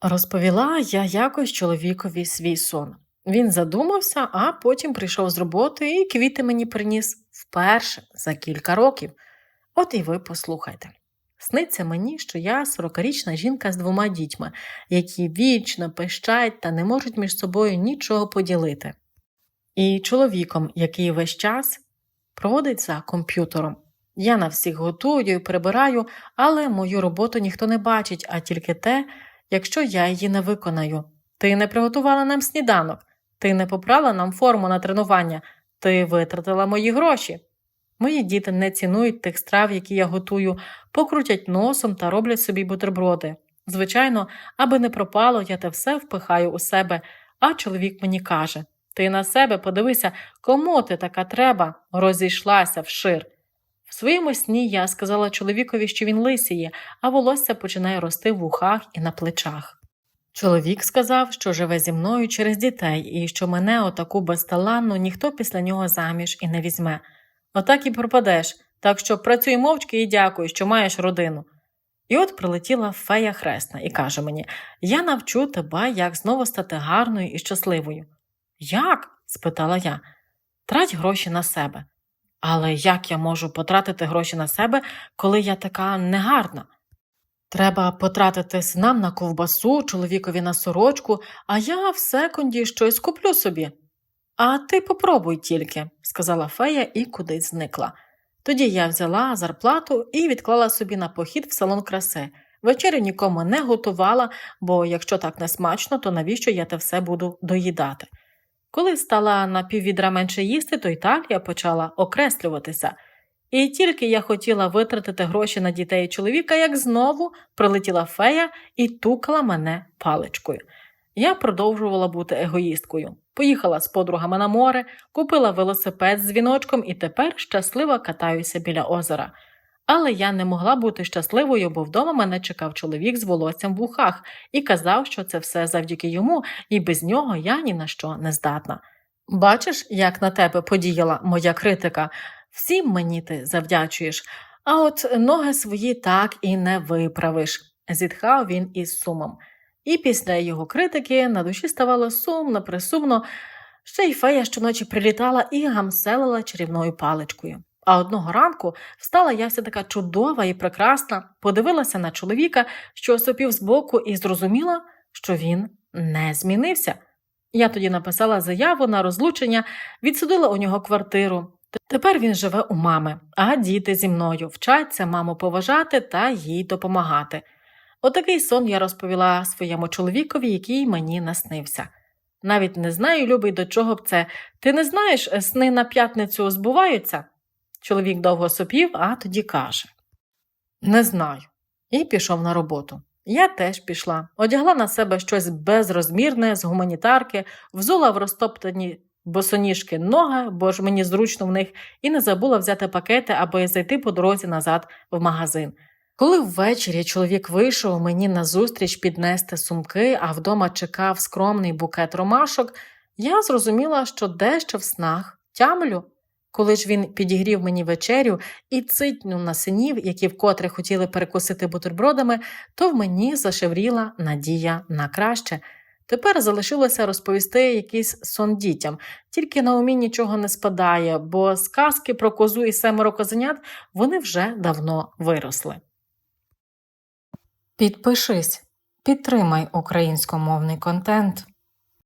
Розповіла я якось чоловікові свій сон. Він задумався, а потім прийшов з роботи і квіти мені приніс вперше за кілька років. От і ви послухайте. Сниться мені, що я сорокарічна жінка з двома дітьми, які вічно пищать та не можуть між собою нічого поділити. І чоловіком, який весь час проводить за комп'ютером. Я на всіх готую прибираю, але мою роботу ніхто не бачить, а тільки те, якщо я її не виконаю. Ти не приготувала нам сніданок, ти не попрала нам форму на тренування, ти витратила мої гроші. Мої діти не цінують тих страв, які я готую, покрутять носом та роблять собі бутерброди. Звичайно, аби не пропало, я те все впихаю у себе, а чоловік мені каже Ти на себе подивися, кому ти така треба, розійшлася вшир. В своєму сні я сказала чоловікові, що він лисіє, а волосся починає рости в вухах і на плечах. Чоловік сказав, що живе зі мною через дітей і що мене, отаку безталанну, ніхто після нього заміж і не візьме. Отак і пропадеш, так що працюй мовчки і дякуй, що маєш родину. І от прилетіла фея хресна і каже мені: Я навчу тебе, як знову стати гарною і щасливою. Як? спитала я. Трать гроші на себе. Але як я можу потратити гроші на себе, коли я така негарна? Треба потратити синам на ковбасу, чоловікові на сорочку, а я в секунді щось куплю собі. А ти попробуй тільки, сказала фея і кудись зникла. Тоді я взяла зарплату і відклала собі на похід в салон краси. Вечерю нікому не готувала, бо якщо так не смачно, то навіщо я те все буду доїдати? Коли стала на піввідра менше їсти, то й так я почала окреслюватися. І тільки я хотіла витратити гроші на дітей чоловіка, як знову прилетіла фея і тукала мене паличкою. Я продовжувала бути егоїсткою. Поїхала з подругами на море, купила велосипед з дзвіночком і тепер щасливо катаюся біля озера. Але я не могла бути щасливою, бо вдома мене чекав чоловік з волоссям в ухах і казав, що це все завдяки йому, і без нього я ні на що не здатна. Бачиш, як на тебе подіяла моя критика, всім мені ти завдячуєш, а от ноги свої так і не виправиш, зітхав він із сумом. І після його критики на душі ставало сумно, присумно, ще й фея щоночі прилітала і гамселила чарівною паличкою. А одного ранку встала я вся така чудова і прекрасна, подивилася на чоловіка, що осопів збоку, і зрозуміла, що він не змінився. Я тоді написала заяву на розлучення, відсудила у нього квартиру. Тепер він живе у мами, а діти зі мною вчаться маму поважати та їй допомагати. Отакий сон я розповіла своєму чоловікові, який мені наснився. Навіть не знаю, любий, до чого б це. Ти не знаєш, сни на п'ятницю збуваються? Чоловік довго сопів, а тоді каже Не знаю. І пішов на роботу. Я теж пішла, одягла на себе щось безрозмірне з гуманітарки, взула в розтоптані босоніжки ноги, бо ж мені зручно в них, і не забула взяти пакети, аби зайти по дорозі назад в магазин. Коли ввечері чоловік вийшов мені назустріч піднести сумки, а вдома чекав скромний букет ромашок, я зрозуміла, що дещо в снах тямлю. Коли ж він підігрів мені вечерю і цитнув на синів, які вкотре хотіли перекусити бутербродами, то в мені зашевріла надія на краще. Тепер залишилося розповісти якийсь сон дітям, тільки на умі нічого не спадає, бо сказки про козу і семеро козенят вони вже давно виросли. Підпишись, підтримай українськомовний контент.